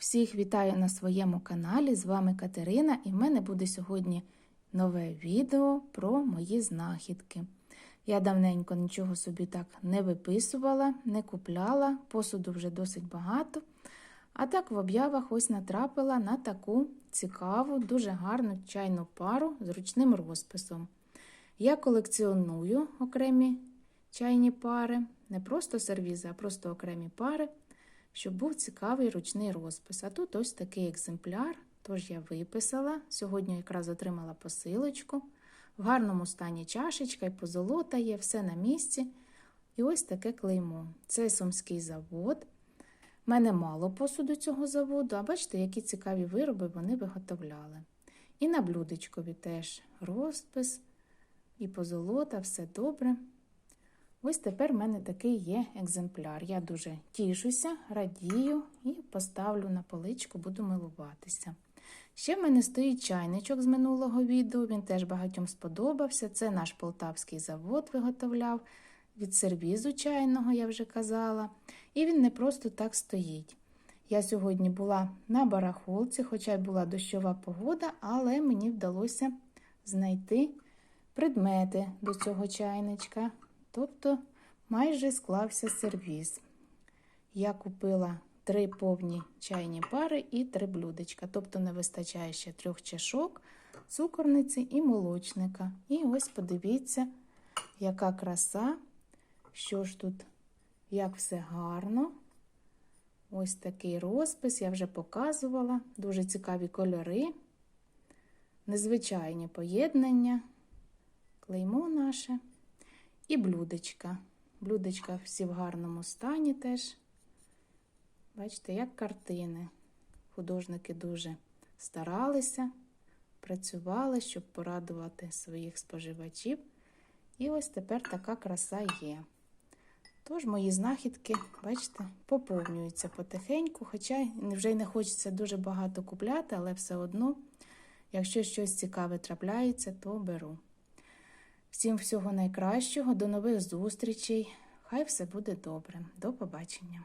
Всіх вітаю на своєму каналі. З вами Катерина, і в мене буде сьогодні нове відео про мої знахідки. Я давненько нічого собі так не виписувала, не купляла, посуду вже досить багато. А так в об'явах ось натрапила на таку цікаву, дуже гарну чайну пару з ручним розписом. Я колекціоную окремі чайні пари, не просто сервізи, а просто окремі пари щоб був цікавий ручний розпис. А тут ось такий екземпляр, тож я виписала. Сьогодні якраз отримала посилочку. В гарному стані чашечка і позолота є, все на місці. І ось таке клеймо. Це сумський завод. У мене мало посуду цього заводу, а бачите, які цікаві вироби вони виготовляли. І на блюдечкові теж розпис, і позолота, все добре. Ось тепер в мене такий є екземпляр. Я дуже тішуся, радію і поставлю на поличку, буду милуватися. Ще в мене стоїть чайничок з минулого відео, він теж багатьом сподобався. Це наш полтавський завод виготовляв від сервізу чайного, я вже казала. І він не просто так стоїть. Я сьогодні була на барахолці, хоча й була дощова погода, але мені вдалося знайти предмети до цього чайничка. Тобто майже склався сервіз. Я купила три повні чайні пари і три блюдечка. Тобто не вистачає ще трьох чашок, цукорниці і молочника. І ось подивіться, яка краса, що ж тут, як все гарно. Ось такий розпис, я вже показувала. Дуже цікаві кольори, незвичайні поєднання, клеймо наше. І блюдечка. Блюдечка всі в гарному стані теж. Бачите, як картини. Художники дуже старалися, працювали, щоб порадувати своїх споживачів. І ось тепер така краса є. Тож мої знахідки, бачите, поповнюються потихеньку, хоча вже й не хочеться дуже багато купляти, але все одно, якщо щось цікаве трапляється, то беру. Всім всього найкращого, до нових зустрічей. Хай все буде добре. До побачення.